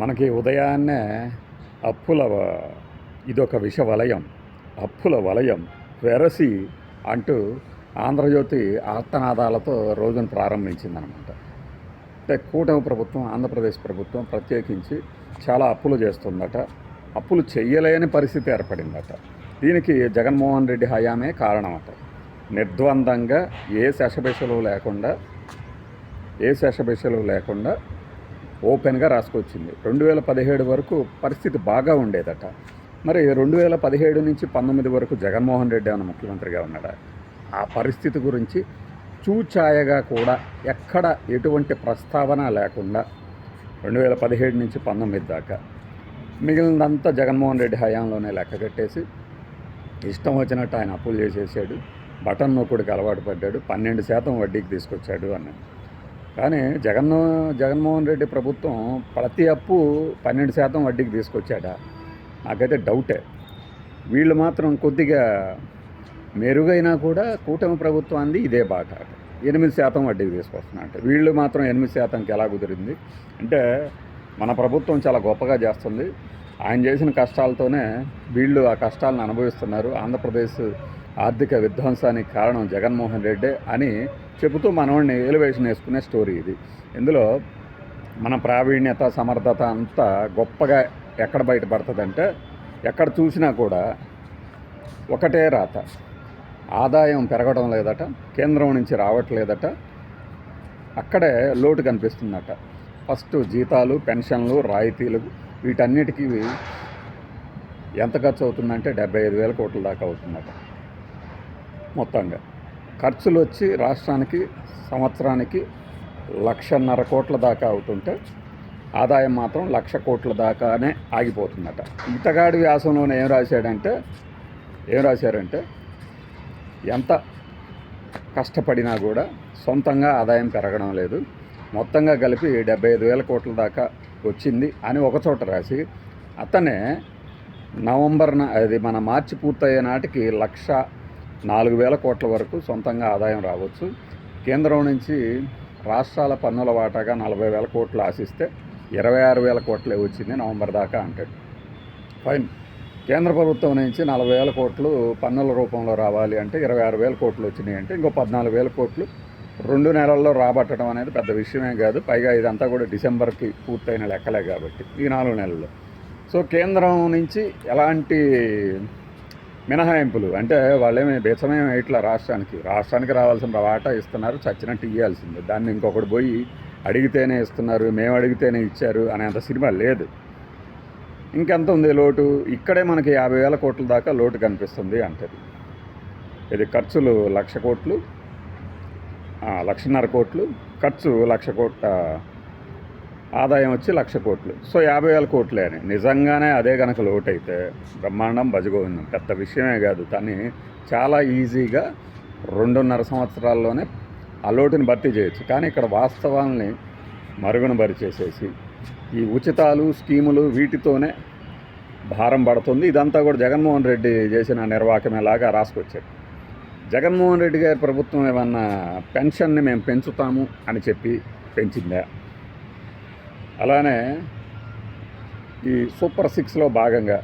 మనకి ఉదయాన్నే అప్పుల ఇదొక విష వలయం. అప్పుల వలయం వెరసి అంటూ ఆంధ్రజ్యోతి ఆర్తనాదాలతో రోజును ప్రారంభించిందనమాట. అంటే కూటమి ప్రభుత్వం ఆంధ్రప్రదేశ్ ప్రభుత్వం ప్రత్యేకించి చాలా అప్పులు చేస్తుందట. అప్పులు చేయలేని పరిస్థితి ఏర్పడిందట. దీనికి జగన్మోహన్ రెడ్డి హయామే కారణమట. నిర్ద్వందంగా ఏ శశబిషలు లేకుండా ఏ శశబిషలు లేకుండా ఓపెన్గా రాసుకొచ్చింది. రెండు వేల పదిహేడు వరకు పరిస్థితి బాగా ఉండేదట. మరి రెండు వేల పదిహేడు నుంచి పంతొమ్మిది వరకు జగన్మోహన్ రెడ్డి అన్న ముఖ్యమంత్రిగా ఉన్నాడు? ఆ పరిస్థితి గురించి చూచాయగా కూడా ఎక్కడ ఎటువంటి ప్రస్తావన లేకుండా రెండు వేల పదిహేడు నుంచి పంతొమ్మిది దాకా మిగిలినంతా జగన్మోహన్ రెడ్డి హయాంలోనే లెక్క కట్టేసి ఇష్టం వచ్చినట్టు ఆయన అప్పులు చేసేసాడు. బటన్ నొక్కుడికి అలవాటు పడ్డాడు. పన్నెండు శాతం వడ్డీకి తీసుకొచ్చాడు అన్నాడు. కానీ జగన్ జగన్మోహన్ రెడ్డి ప్రభుత్వం ప్రతి అప్పు పన్నెండు శాతం వడ్డీకి తీసుకొచ్చాట నాకైతే డౌటే. వీళ్ళు మాత్రం కొద్దిగా మెరుగైనా కూడా కూటమి ప్రభుత్వాన్ని ఇదే బాట ఎనిమిది శాతం వడ్డీకి తీసుకొస్తున్నట్టు వీళ్ళు మాత్రం ఎనిమిది శాతంకి ఎలా కుదిరింది? అంటే మన ప్రభుత్వం చాలా గొప్పగా చేస్తుంది. ఆయన చేసిన కష్టాలతోనే వీళ్ళు ఆ కష్టాలను అనుభవిస్తున్నారు. ఆంధ్రప్రదేశ్ ఆర్థిక విధ్వంసానికి కారణం జగన్మోహన్ రెడ్డే అని చెబుతూ మనవాడిని ఎలివేషన్ వేసుకునే స్టోరీ ఇది. ఇందులో మన ప్రావీణ్యత సమర్థత అంతా గొప్పగా ఎక్కడ బయటపడుతుందంటే ఎక్కడ చూసినా కూడా ఒకటే రాత. ఆదాయం పెరగడం లేదట కేంద్రం నుంచి రావట్లేదట అక్కడే లోటు కనిపిస్తుందట. ఫస్ట్ జీతాలు పెన్షన్లు రాయితీలు వీటన్నిటికీ ఎంత ఖర్చు అవుతుందంటే డెబ్బై ఐదు వేల కోట్ల దాకా అవుతుందట. మొత్తంగా. ఖర్చులు వచ్చి రాష్ట్రానికి సంవత్సరానికి లక్షన్నర కోట్ల దాకా అవుతుంటే ఆదాయం మాత్రం లక్ష కోట్ల దాకానే ఆగిపోతుందట. ఇతగాడి వ్యాసంలోనే ఏం రాశాడంటే ఏం రాశారంటే ఎంత కష్టపడినా కూడా సొంతంగా ఆదాయం పెరగడం లేదు. మొత్తంగా కలిపి డెబ్బై ఐదు వేల కోట్ల దాకా వచ్చింది అని ఒకచోట రాసి అతనే నవంబర్ అది మన మార్చి పూర్తయ్యే నాటికి లక్ష నాలుగు వేల కోట్ల వరకు సొంతంగా ఆదాయం రావచ్చు. కేంద్రం నుంచి రాష్ట్రాల పన్నుల వాటాగా నలభై వేల కోట్లు ఆశిస్తే ఇరవై ఆరు వేల కోట్లే వచ్చింది నవంబర్ దాకా అంటాడు. ఫైన్. కేంద్ర ప్రభుత్వం నుంచి నలభై వేల కోట్లు పన్నుల రూపంలో రావాలి అంటే ఇరవై ఆరు వేల కోట్లు వచ్చినాయి అంటే ఇంకో పద్నాలుగు వేల కోట్లు రెండు నెలల్లో రాబట్టడం అనేది పెద్ద విషయమే కాదు. పైగా ఇదంతా కూడా డిసెంబర్కి పూర్తయిన లెక్కలే కాబట్టి ఈ నాలుగు నెలల్లో. సో కేంద్రం నుంచి ఎలాంటి మినహాయింపులు. అంటే వాళ్ళేమి బెచ్చమేమి ఇట్లా రాష్ట్రానికి రాష్ట్రానికి రావాల్సిన వాటా ఇస్తున్నారు చచ్చినట్టు ఇవ్వాల్సిందే దాన్ని ఇంకొకటి పోయి అడిగితేనే ఇస్తున్నారు మేము అడిగితేనే ఇచ్చారు అనేంత సినిమా లేదు. ఇంకెంత ఉంది లోటు? ఇక్కడే మనకి యాభై వేల కోట్ల దాకా లోటు కనిపిస్తుంది అంటది. ఇది ఖర్చులు లక్ష కోట్లు లక్షన్నర కోట్లు ఖర్చు లక్ష కోట్ల ఆదాయం వచ్చి లక్ష కోట్లు. సో యాభై వేల కోట్లే అని. నిజంగానే అదే కనుక లోటు అయితే బ్రహ్మాండం భజగోవిందం పెద్ద విషయమే కాదు. కానీ చాలా ఈజీగా రెండున్నర సంవత్సరాల్లోనే ఆ లోటుని భర్తీ చేయొచ్చు. కానీ ఇక్కడ వాస్తవాల్ని మరుగున పరిచేసేసి ఈ ఉచితాలు స్కీములు వీటితోనే భారం పడుతుంది. ఇదంతా కూడా జగన్మోహన్ రెడ్డి చేసిన నిర్వాహకమేలాగా రాసుకొచ్చారు. జగన్మోహన్ రెడ్డి గారి ప్రభుత్వం ఏమన్నా పెన్షన్ని మేము పెంచుతాము అని చెప్పి పెంచిందా? అలానే ఈ సూపర్ సిక్స్లో భాగంగా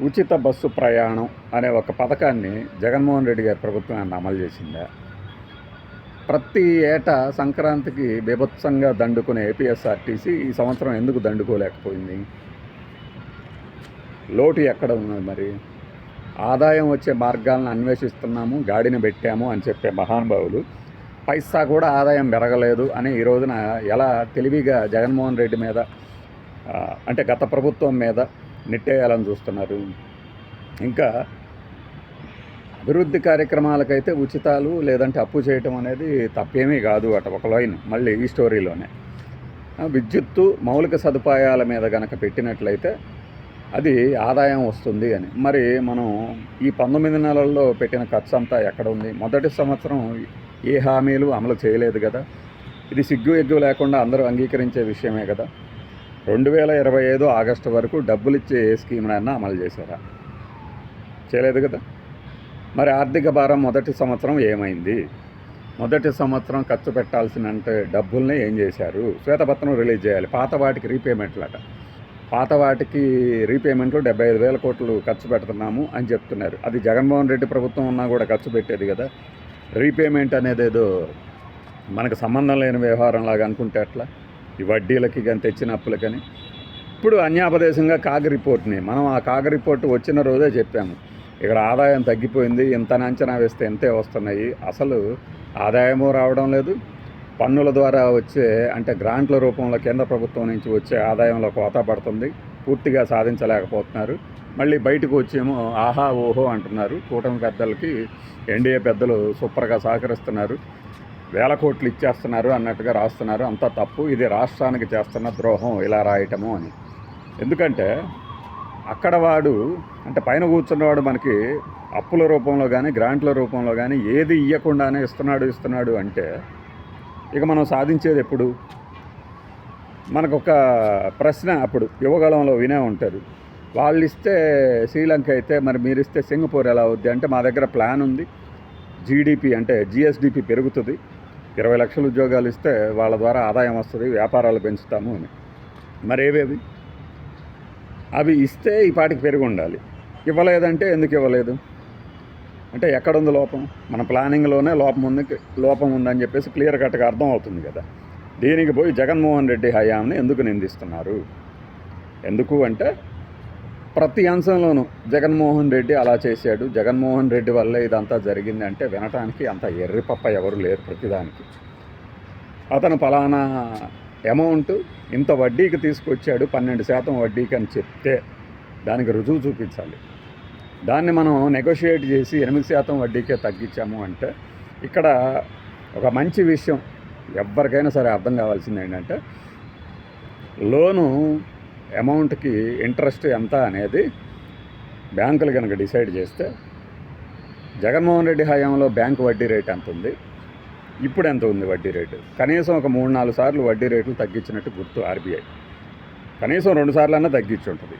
ఉచిత బస్సు ప్రయాణం అనే ఒక పథకాన్ని జగన్మోహన్ రెడ్డి గారి ప్రభుత్వం అమలు చేసిందా? ప్రతి ఏటా సంక్రాంతికి బీభత్సంగా దండుకునే ఏపీఎస్ఆర్టీసీ ఈ సంవత్సరం ఎందుకు దండుకోలేకపోయింది? లోటు ఎక్కడ ఉన్నది మరి? ఆదాయం వచ్చే మార్గాలను అన్వేషిస్తున్నాము గాడిని పెట్టాము అని చెప్పే మహానుభావులు పైసా కూడా ఆదాయం పెరగలేదు అని ఈ రోజున ఎలా తెలివిగా జగన్మోహన్ రెడ్డి మీద అంటే గత ప్రభుత్వం మీద నెట్టేయాలని చూస్తున్నారు. ఇంకా అభివృద్ధి కార్యక్రమాలకైతే ఉచితాలు లేదంటే అప్పు చేయటం అనేది తప్పేమీ కాదు అట ఒక లైన్ మళ్ళీ ఈ స్టోరీలోనే. విద్యుత్తు మౌలిక సదుపాయాల మీద కనుక పెట్టినట్లయితే అది ఆదాయం వస్తుంది అని. మరి మనం ఈ పంతొమ్మిది నెలల్లో పెట్టిన ఖర్చు అంతా ఎక్కడ ఉంది? మొదటి సంవత్సరం ఏ హామీలు అమలు చేయలేదు కదా. ఇది సిగ్గు ఎగ్గు లేకుండా అందరూ అంగీకరించే విషయమే కదా. రెండు వేల ఇరవై ఐదు ఆగస్టు వరకు డబ్బులు ఇచ్చే ఏ స్కీమ్నైనా అమలు చేశారా? చేయలేదు కదా. మరి ఆర్థిక భారం మొదటి సంవత్సరం ఏమైంది? మొదటి సంవత్సరం ఖర్చు పెట్టాల్సిన అంటే డబ్బుల్ని ఏం చేశారు? శ్వేతపత్రం రిలీజ్ చేయాలి. పాత వాటికి రీపేమెంట్లట. పాత వాటికి రీపేమెంట్లు డెబ్బై ఐదు వేల కోట్లు ఖర్చు పెడుతున్నాము అని చెప్తున్నారు. అది జగన్మోహన్ రెడ్డి ప్రభుత్వం ఉన్నా కూడా ఖర్చు పెట్టేది కదా. రీపేమెంట్ అనేది ఏదో మనకు సంబంధం లేని వ్యవహారం లాగా అనుకుంటే అట్లా. ఈ వడ్డీలకి కానీ తెచ్చిన అప్పులకని ఇప్పుడు అన్యాపదేశంగా కాగ్ రిపోర్ట్ని మనం ఆ కాగ్ రిపోర్ట్ వచ్చిన రోజే చెప్పాము. ఇక్కడ ఆదాయం తగ్గిపోయింది ఇంత అంచనా వేస్తే ఎంతే వస్తున్నాయి. అసలు ఆదాయము రావడం లేదు. పన్నుల ద్వారా వచ్చే అంటే గ్రాంట్ల రూపంలో కేంద్ర ప్రభుత్వం నుంచి వచ్చే ఆదాయంలో కోత పడుతుంది. పూర్తిగా సాధించలేకపోతున్నారు. మళ్ళీ బయటకు వచ్చేమో ఆహా ఓహో అంటున్నారు. కూటమి పెద్దలకి ఎన్డీఏ పెద్దలు సూపర్గా సహకరిస్తున్నారు. వేల కోట్లు ఇచ్చేస్తున్నారు అన్నట్టుగా రాస్తున్నారు. అంతా తప్పు. ఇది రాష్ట్రానికి చేస్తున్న ద్రోహం. ఇలా రాయటము అని. ఎందుకంటే అక్కడ వాడు అంటే పైన కూర్చున్నవాడు మనకి అప్పుల రూపంలో కానీ గ్రాంట్ల రూపంలో కానీ ఏది ఇవ్వకుండానే ఇస్తున్నాడు ఇస్తున్నాడు అంటే ఇక మనం సాధించేది ఎప్పుడు? మనకు ఒక ప్రశ్న అప్పుడు. యువగళంలో వినే ఉంటారు వాళ్ళు ఇస్తే శ్రీలంక అయితే మరి మీరు ఇస్తే సింగపూర్ ఎలా అవుద్ది? అంటే మా దగ్గర ప్లాన్ ఉంది. జీడిపి అంటే జిఎస్డిపి పెరుగుతుంది. ఇరవై లక్షల ఉద్యోగాలు ఇస్తే వాళ్ళ ద్వారా ఆదాయం వస్తుంది వ్యాపారాలు పెంచుతాము అని. మరి ఏవేవి? అవి ఇస్తే ఈ పాటికి పెరిగి ఉండాలి. ఇవ్వలేదంటే ఎందుకు ఇవ్వలేదు? అంటే ఎక్కడుంది లోపం? మన ప్లానింగ్లోనే లోపం ఉంది లోపం ఉందని చెప్పేసి క్లియర్ కట్గా అర్థం అవుతుంది కదా. దీనికి పోయి జగన్మోహన్ రెడ్డి హయాంని ఎందుకు నిందిస్తున్నారు? ఎందుకు అంటే ప్రతి అంశంలోనూ జగన్మోహన్ రెడ్డి అలా చేశాడు. జగన్మోహన్ రెడ్డి వల్లే ఇదంతా జరిగింది అంటే వినటానికి అంత ఎర్రిపప్ప ఎవరు లేరు ప్రతిదానికి. అతను ఫలానా అమౌంట్ ఇంత వడ్డీకి తీసుకొచ్చాడు పన్నెండు శాతం వడ్డీకి అని చెప్తే దానికి రుజువు చూపించాలి. దాన్ని మనం నెగోషియేట్ చేసి ఎనిమిది శాతం వడ్డీకే తగ్గించాము అంటే ఇక్కడ ఒక మంచి విషయం ఎవరికైనా సరే అర్థం కావాల్సింది ఏంటంటే లోను అమౌంట్కి ఇంట్రెస్ట్ ఎంత అనేది బ్యాంకులు కనుక డిసైడ్ చేస్తే జగన్మోహన్ రెడ్డి హయాంలో బ్యాంకు వడ్డీ రేట్ ఎంత ఉంది? ఇప్పుడు ఎంత ఉంది వడ్డీ రేటు? కనీసం ఒక మూడు నాలుగు సార్లు వడ్డీ రేట్లు తగ్గించినట్టు గుర్తు ఆర్బీఐ. కనీసం రెండు సార్లన్నా తగ్గించి ఉంటుంది.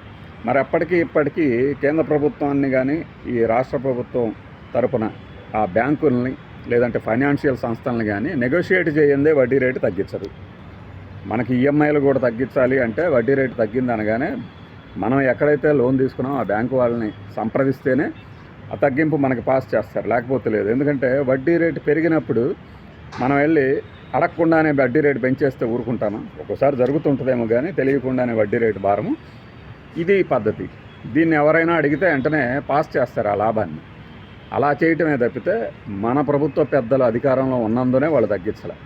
మరి అప్పటికి ఇప్పటికీ కేంద్ర ప్రభుత్వాన్ని కానీ ఈ రాష్ట్ర ప్రభుత్వం తరపున ఆ బ్యాంకుల్ని లేదంటే ఫైనాన్షియల్ సంస్థలను కానీ నెగోషియేట్ చేయందే వడ్డీ రేటు తగ్గించరు మనకి ఈఎంఐలు కూడా తగ్గించాలి అంటే వడ్డీ రేటు తగ్గింది అనగానే మనం ఎక్కడైతే లోన్ తీసుకున్నామో ఆ బ్యాంకు వాళ్ళని సంప్రదిస్తేనే ఆ తగ్గింపు మనకి పాస్ చేస్తారు. లేకపోతే లేదు. ఎందుకంటే వడ్డీ రేటు పెరిగినప్పుడు మనం వెళ్ళి అడగకుండానే వడ్డీ రేటు పెంచేస్తే ఊరుకుంటాము? ఒక్కోసారి జరుగుతుంటుందేమో కానీ తెలియకుండానే వడ్డీ రేటు భారము. ఇది పద్ధతి. దీన్ని ఎవరైనా అడిగితే వెంటనే పాస్ చేస్తారు ఆ లాభాన్ని. అలా చేయటమే తప్పితే మన ప్రభుత్వ పెద్దలు అధికారంలో ఉన్నందునే వాళ్ళు తగ్గించలే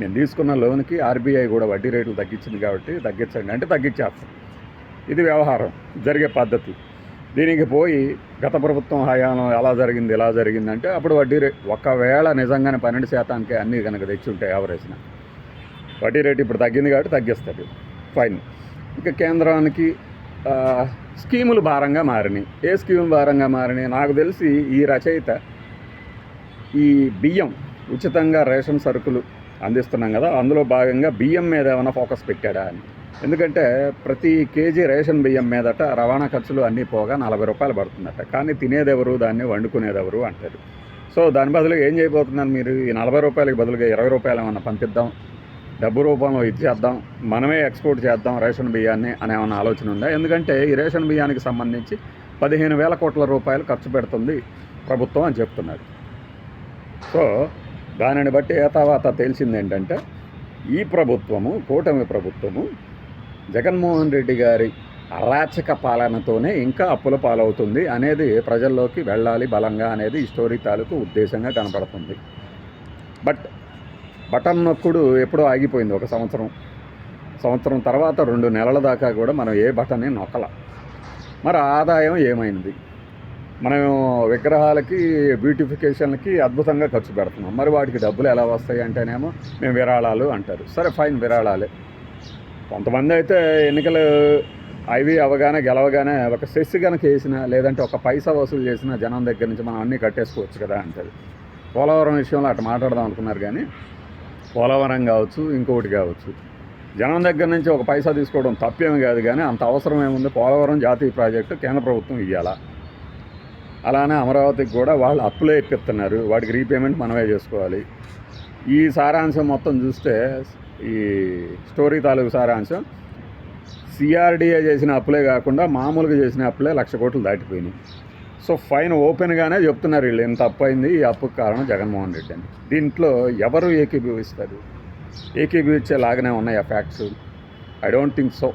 నేను తీసుకున్న లోన్కి ఆర్బీఐ కూడా వడ్డీ రేట్లు తగ్గించింది కాబట్టి తగ్గించండి అంటే తగ్గించేస్తాం. ఇది వ్యవహారం జరిగే పద్ధతి. దీనికి పోయి గత ప్రభుత్వం హయాంలో ఎలా జరిగింది ఎలా జరిగిందంటే అప్పుడు వడ్డీ రేట్ ఒకవేళ నిజంగానే పన్నెండు శాతానికి అన్నీ కనుక తెచ్చి ఉంటాయి యావరేజ్న వడ్డీ రేటు ఇప్పుడు తగ్గింది కాబట్టి తగ్గిస్తుంది. ఫైన్ ఇక కేంద్రానికి స్కీములు భారంగా మారినాయి. ఏ స్కీములు భారంగా మారినాయి? నాకు తెలిసి ఈ రచయిత ఈ బియ్యం ఉచితంగా రేషన్ సరుకులు అందిస్తున్నాం కదా అందులో భాగంగా బియ్యం మీద ఏమైనా ఫోకస్ పెట్టాడా అని. ఎందుకంటే ప్రతి కేజీ రేషన్ బియ్యం మీదట రవాణా ఖర్చులు అన్నీ పోగా నలభై రూపాయలు పడుతుందట. కానీ తినేదెవరు? దాన్ని వండుకునేదెవరు అంటారు. సో దాని బదులు ఏం చేయబోతున్నారు మీరు? ఈ నలభై రూపాయలకి బదులుగా ఇరవై రూపాయలు ఏమన్నా పంపిద్దాం డబ్బు రూపంలో ఇచ్చేద్దాం మనమే ఎక్స్పోర్ట్ చేద్దాం రేషన్ బియ్యాన్ని అనే ఏమైనా ఆలోచన ఉందా? ఎందుకంటే ఈ రేషన్ బియ్యానికి సంబంధించి పదిహేను వేల కోట్ల రూపాయలు ఖర్చు పెడుతుంది ప్రభుత్వం అని చెప్తున్నారు. సో దానిని బట్టి ఏతావాత తర్వాత తెలిసింది ఏంటంటే ఈ ప్రభుత్వము కూటమి ప్రభుత్వము జగన్మోహన్ రెడ్డి గారి అరాచక పాలనతోనే ఇంకా అప్పుల పాలవుతుంది అనేది ప్రజల్లోకి వెళ్ళాలి బలంగా అనేది ఈ స్టోరీ తాలూకు ఉద్దేశంగా కనపడుతుంది. బట్ బటన్ నొక్కుడు ఎప్పుడో ఆగిపోయింది ఒక సంవత్సరం. సంవత్సరం తర్వాత రెండు నెలల దాకా కూడా మనం ఏ బటన్ని నొక్కల. మరి ఆదాయం ఏమైంది? మనం విగ్రహాలకి బ్యూటిఫికేషన్లకి అద్భుతంగా ఖర్చు పెడుతున్నాం. మరి వాటికి డబ్బులు ఎలా వస్తాయి అంటేనేమో మేము విరాళాలు అంటారు. సరే ఫైన్ విరాళాలే. కొంతమంది అయితే ఎన్నికలు అవి అవగానే గెలవగానే ఒక సెస్ కనుక వేసినా లేదంటే ఒక పైసా వసూలు చేసినా జనం దగ్గర నుంచి మనం అన్నీ కట్టేసుకోవచ్చు కదా అంటారు. పోలవరం విషయంలో అటు మాట్లాడదాం అనుకున్నారు కానీ పోలవరం కావచ్చు ఇంకొకటి కావచ్చు. జనం దగ్గర నుంచి ఒక పైసా తీసుకోవడం తప్పేమి కాదు కానీ అంత అవసరం ఏముంది? పోలవరం జాతీయ ప్రాజెక్టు కేంద్ర ప్రభుత్వం ఇవ్వాలా అలానే అమరావతికి కూడా వాళ్ళు అప్పులే ఇప్పిస్తున్నారు. వాటికి రీపేమెంట్ మనమే చేసుకోవాలి. ఈ సారాంశం మొత్తం చూస్తే ఈ స్టోరీ తాలూకు సారాంశం సిఆర్డీఏ చేసిన అప్పులే కాకుండా మామూలుగా చేసిన అప్పులే లక్ష కోట్లు దాటిపోయినాయి. సో ఫైన్ ఓపెన్గానే చెప్తున్నారు వీళ్ళు. ఇంత అప్పు అయింది ఈ అప్పుకు కారణం జగన్మోహన్ రెడ్డి అని. దీంట్లో ఎవరు ఏకీభవిస్తారు? ఏకీభవించే లాగానే ఉన్నాయి ఆ facts? I don't think so